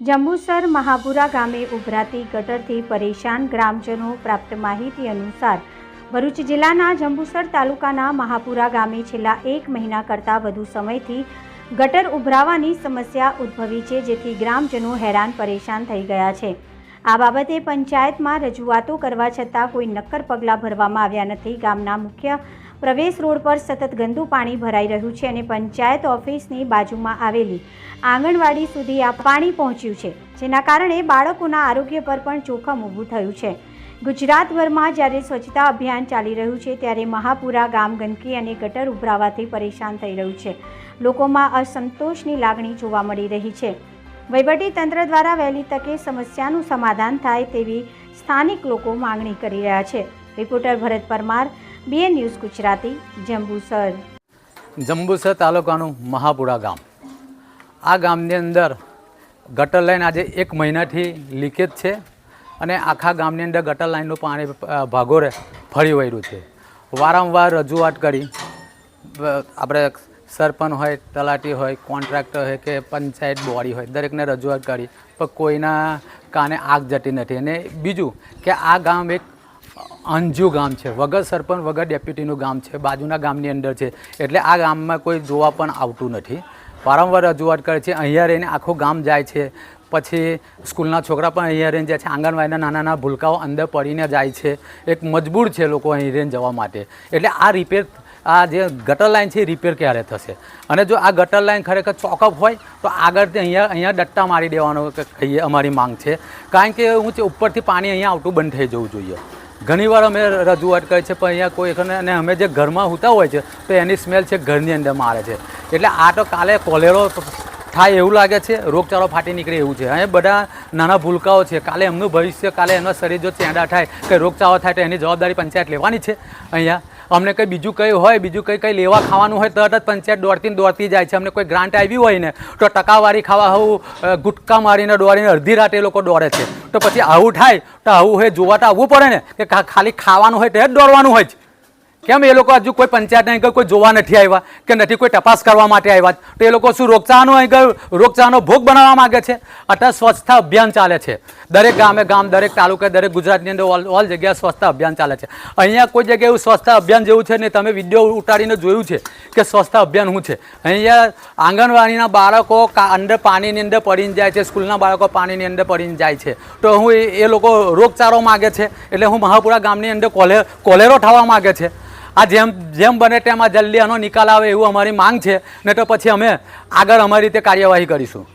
જંબુસર મહાપુરા ગામે ઉભરાતી ગટરથી પરેશાન ગ્રામજનો પ્રાપ્ત માહિતી અનુસાર ભરૂચ જિલ્લાના જંબુસર તાલુકાના મહાપુરા ગામે છેલ્લા એક મહિના કરતાં વધુ સમયથી ગટર ઉભરાવાની સમસ્યા ઉદ્ભવી છે, જેથી ગ્રામજનો હેરાન પરેશાન થઈ ગયા છે. આ બાબતે પંચાયતમાં રજૂઆતો કરવા છતાં કોઈ નક્કર પગલાં ભરવામાં આવ્યા નથી. ગામના મુખ્ય પ્રવેશ રોડ પર સતત ગંદુ પાણી ભરાઈ રહ્યું છે અને પંચાયત ઓફિસની બાજુમાં આવેલી આંગણવાડી સુધી આ પાણી પહોંચ્યું છે, જેના કારણે બાળકોના આરોગ્ય પર પણ જોખમ ઊભું થયું છે. ગુજરાતભરમાં જ્યારે સ્વચ્છતા અભિયાન ચાલી રહ્યું છે, ત્યારે મહાપુરા ગામ ગંદકી અને ગટર ઉભરાવાથી પરેશાન થઈ રહ્યું છે. લોકોમાં અસંતોષની લાગણી જોવા મળી રહી છે. તંત્ર દ્વારા વહેલી તકે સમસ્યાનું સમાધાન થાય તેવી સ્થાનિક લોકો માંગણી કરી રહ્યા છે. Reporter Bharat Parmar BN news Gujarati, Jambusar. Jambusar તાલુકાનું મહાપુરા ગામ. આ ગામની અંદર ગટર લાઈન આજે એક મહિનાથી લીકેજ છે અને આખા ગામની અંદર ગટર લાઈનનું પાણી ભાગોરે ફરી વળ્યું છે. વારંવાર રજૂઆત કરી આપણે સરપંચ હોય, તલાટી હોય, કોન્ટ્રાક્ટર હોય કે પંચાયત બોડી હોય, દરેકને રજૂઆત કરી, પણ કોઈના કાને આગ જતી નથી. અને બીજું કે આ ગામ એક અંજુ ગામ છે. વગર સરપંચ, વગર ડેપ્યુટીનું ગામ છે. બાજુના ગામની અંદર છે. એટલે આ ગામમાં કોઈ જોવા પણ આવતું નથી. વારંવાર રજૂઆત કરે છે. અહીંયા રહીને આખું ગામ જાય છે. પછી સ્કૂલના છોકરા પણ અહીંયા રહીને જાય છે. આંગણવાડીના નાના નાના ભૂલકાઓ અંદર પડીને જાય છે. એક મજબૂર છે લોકો અહીં રહીને જવા માટે. એટલે આ રિપેર આ જે ગટર લાઈન છે એ રિપેર ક્યારે થશે? અને જો આ ગટર લાઈન ખરેખર ચોકઅપ હોય, તો આગળથી અહીંયા અહીંયા ડટ્ટા મારી દેવાનો કહીએ અમારી માંગ છે. કારણ કે હું ઉપરથી પાણી અહીંયા આવતું બંધ થઈ જવું જોઈએ. ઘણીવાર અમે રજૂઆત કરી છે, પણ અહીંયા કોઈ અને અમે જે ઘરમાં હોતા હોય છે, તો એની સ્મેલ છે ઘરની અંદર મારે છે. એટલે આ તો કાલે કોલેરો થાય એવું લાગે છે, રોગચાળો ફાટી નીકળે એવું છે. અહીંયા બધા નાના ભૂલકાઓ છે. કાલે એમનું ભવિષ્ય, કાલે એમના શરીર જો ચેંડા થાય, કે રોગચાળો થાય, તો એની જવાબદારી પંચાયત લેવાની છે. અહીંયા અમને કંઈ બીજું કંઈ હોય, બીજું કંઈ કંઈ લેવા ખાવાનું હોય, તરત જ પંચાયત દોડતી દોડતી જાય છે. અમને કોઈ ગ્રાન્ટ આવી હોય ને, તો ટકાવારી ખાવા આવું ગુટકા મારીને દોડીને અડધી રાતે લોકો દોડે છે. તો પછી આવું થાય, તો આવું હોય, જોવા તો આવવું પડે ને, કે ખાલી ખાવાનું હોય તે જ દોડવાનું હોય છે. કેમ એ લોકો હજુ કોઈ પંચાયત અહીં કોઈ જોવા નથી આવ્યા કે નથી કોઈ તપાસ કરવા માટે આવ્યા? તો એ લોકો શું રોગચાળાનો આગળ રોગચાળાનો ભોગ બનાવવા માગે છે? અત્યારે સ્વચ્છતા અભિયાન ચાલે છે. દરેક ગામે ગામ, દરેક તાલુકે દરેક ગુજરાતની અંદર ઓલ ઓલ જગ્યાએ સ્વચ્છતા અભિયાન ચાલે છે. અહીંયા કોઈ જગ્યાએ એવું સ્વચ્છતા અભિયાન જેવું છે ને તમે વીડિયો ઉતારીને જોયું છે કે સ્વચ્છતા અભિયાન શું છે? અહીંયા આંગણવાડીના બાળકો અંદર પાણીની અંદર પડીને જાય છે, સ્કૂલના બાળકો પાણીની અંદર પડીને જાય છે. તો હું એ લોકો રોગચાળો માગે છે. એટલે હું મહાપુરા ગામની અંદર કોલે, કોલેરો થવા માગે છે. આ જેમ જેમ બને તેમ આ જલ્દી આનો નિકાલ આવે એવું અમારી માંગ છે. નહીં તો પછી અમે આગળ અમારી રીતે કાર્યવાહી કરીશું.